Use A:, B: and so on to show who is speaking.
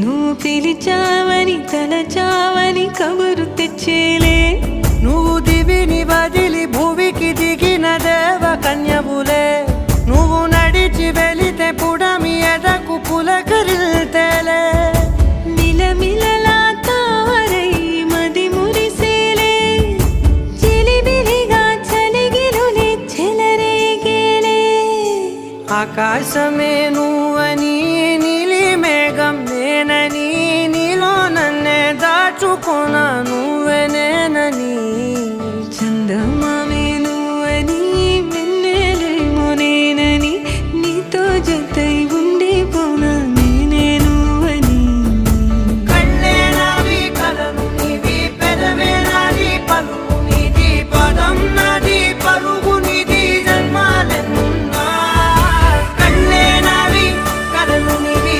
A: నువ్వు పిలిచావని తలచావని కబురు తెచ్చేలే.
B: నువ్వు దివిని వదిలి భూమికి దిగిన దేవ కన్యవులే. నువ్వు నడిచి వెళితే పుడమి ఎదకు పులకరిల్తేలే
A: మిలమిలలా తారై
B: machucona